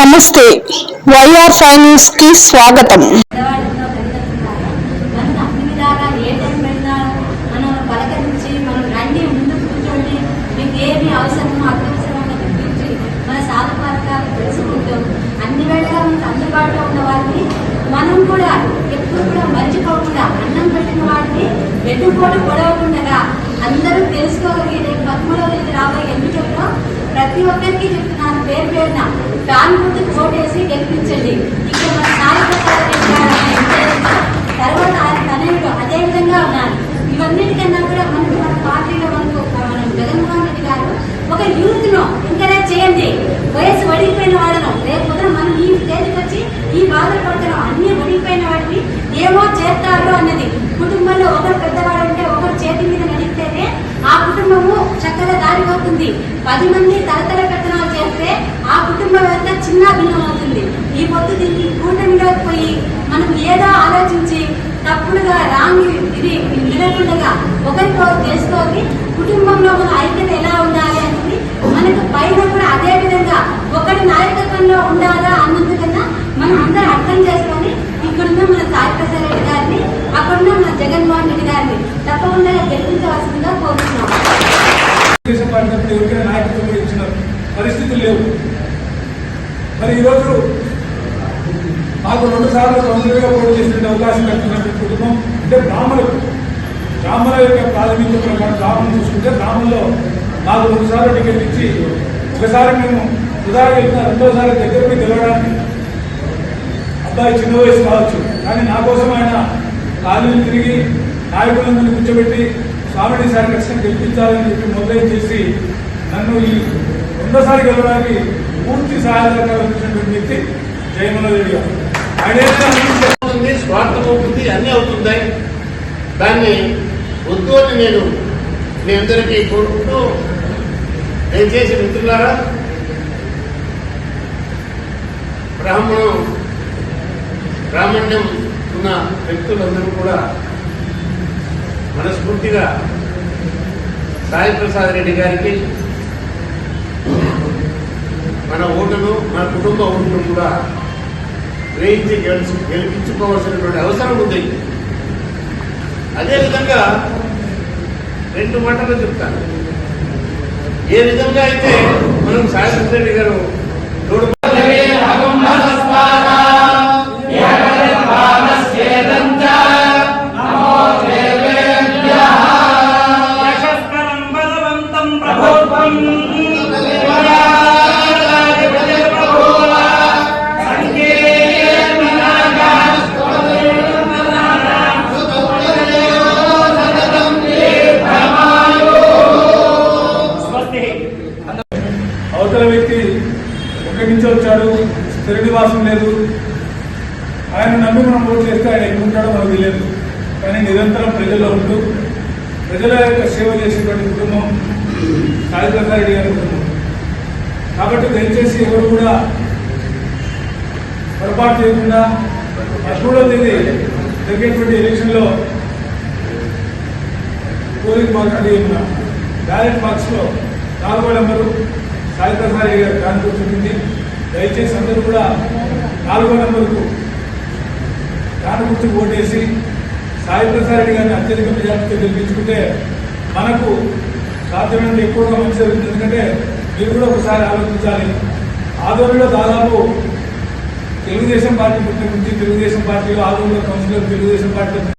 నమస్తే. YR five న్యూస్కి స్వాగతం. మనం అన్ని మనం పలకరించి మనం ముందు కూర్చోండి అవసరమో మన అన్ని వేళగా మనకు అందుబాటులో ఉన్న వారిని మనం కూడా ఎప్పుడు కూడా మర్చిపోకుండా అన్నం పెట్టిన వాడిని కూడా గొడవకుండా గుర్తుకు గెలిపించండి. ఇక్కడ మన తర్వాత ఆయన తనయుడు అదే విధంగా ఉన్నారు. ఇవన్నిటికన్నా కూడా మనకు మన పార్టీలో మనకు మనం జగన్మోహన్ రెడ్డి గారు ఒక యూత్ను ఎంకరేజ్ చేయండి. వయసు వడిగిపోయిన వాళ్ళను లేకపోతే మనం ఈ స్టేజ్కి వచ్చి ఈ బాధలు పడుతున్నాం అన్ని వడిగిపోయిన వాటిని ఏమో చేస్తారు అన్నది. కుటుంబంలో ఒకరు పెద్దవాడు అంటే ఒకరు చేతి మీద నడిస్తేనే ఆ కుటుంబము చక్కగా దారిపోతుంది పది మంది తరతర పెట్ట ఆ కుటుంబం వ్యవస్థ చిన్న భిన్నం అవుతుంది ఈ పొద్దు దీనికి కూటమిలోకి పోయి మనం ఏదో ఆలోచించి తప్పుడుగా రాంగ్ ఇది వినకుండా ఒకరితో చేసుకోవాలి కుటుంబంలో మన ఐక్యత ఎలా ఉండాలి అనేది మనకు పైన కూడా అదే విధంగా ఒకరి నాయకత్వంలో ఉండాలా అన్నందుకన్నా మనం అందరూ అర్థం చేసుకొని ఇక్కడున్న మన సాయి రెడ్డి గారిని అక్కడున్న మన జగన్మోహన్ రెడ్డి గారిని తప్పకుండా గెలిపించవలసిందిగా కోరుతున్నాం. పరిస్థితులు లేవు. మరి ఈరోజు మాకు రెండు సార్లు కౌన్సిలర్గా పోటీ చేసిన అవకాశం కల్పించినటువంటి కుటుంబం అంటే బ్రాహ్మణులు. బ్రాహ్మణ యొక్క ప్రాథమిక ప్రకారం బ్రాహ్మణం చూసుకుంటే బ్రాహ్మణంలో మాకు రెండు సార్లు టికెట్ ఇచ్చి ఒకసారి మేము ఉదాహరణ వెళ్తున్న రెండోసారి దగ్గరికి గెలవడానికి. అబ్బాయి చిన్న వయసు కావచ్చు కానీ నా కోసం ఆయన కాలేజీ తిరిగి నాయకులందరినీ కూర్చోబెట్టి స్వామిని సారి ఖచ్చితంగా గెలిపించాలని చెప్పి మొదలై చేసి నన్ను ఈ రెండోసారి గెలవడానికి పూర్తి సహాయకరంగా ఇచ్చినటువంటి వ్యక్తి జయమోహన్ రెడ్డి గారు. ఆయన అవుతుంది స్వార్థం అవుతుంది అన్నీ అవుతున్నాయి దాన్ని వద్దు అని నేను మీ అందరికీ కోరుకుంటూ దయచేసి మిత్రులారా బ్రాహ్మణం బ్రాహ్మణ్యం ఉన్న వ్యక్తులందరూ కూడా మనస్ఫూర్తిగా సాయి ప్రసాద్ రెడ్డి గారికి మన ఓటును మన కుటుంబ ఓటును కూడా గ్రహించి గెలిచి గెలిపించుకోవాల్సినటువంటి అవసరం ఉంది. అదేవిధంగా రెండు మాటలు చెప్తాను. ఏ విధంగా అయితే మనం సాయి రెడ్డి గారు యశస్కరం బలవంతం నుంచి వచ్చాడు. స్థిర నివాసం లేదు. ఆయన నమ్మి మనం ఓటు చేస్తే ఆయన ఎక్కడ మనకు తెలియదు. కానీ నిరంతరం ప్రజల్లో ఉంటూ ప్రజల యొక్క సేవ చేసేటువంటి కుటుంబం సాయి రెడ్డి గారి కుటుంబం. కాబట్టి దయచేసి ఎవరు కూడా పొరపాటు చేయకుండా పదమూడవ తేదీ జరిగేటువంటి ఎలక్షన్లో పోలింగ్ బాక్స్ అది బ్యాలెట్ బాక్స్లో నాలుగో నెంబరు సాయి ప్రసాద్ రెడ్డి గారు కానుకో చూపింది దయచేసి అందరూ కూడా నాలుగో నెంబర్కు కానుకూర్చి ఓటేసి సాయి ప్రసాద్ రెడ్డి గారిని అత్యధిక మెజార్టీతో గెలిపించుకుంటే మనకు సాధ్యమైనంత ఎక్కువగా మంచి జరుగుతుంది. ఎందుకంటే మీరు కూడా ఒకసారి ఆలోచించాలి. ఆదోళనలో దాదాపు తెలుగుదేశం పార్టీ పుట్టిన నుంచి తెలుగుదేశం పార్టీలో ఆదోళనలో కౌన్సిలర్ తెలుగుదేశం పార్టీలో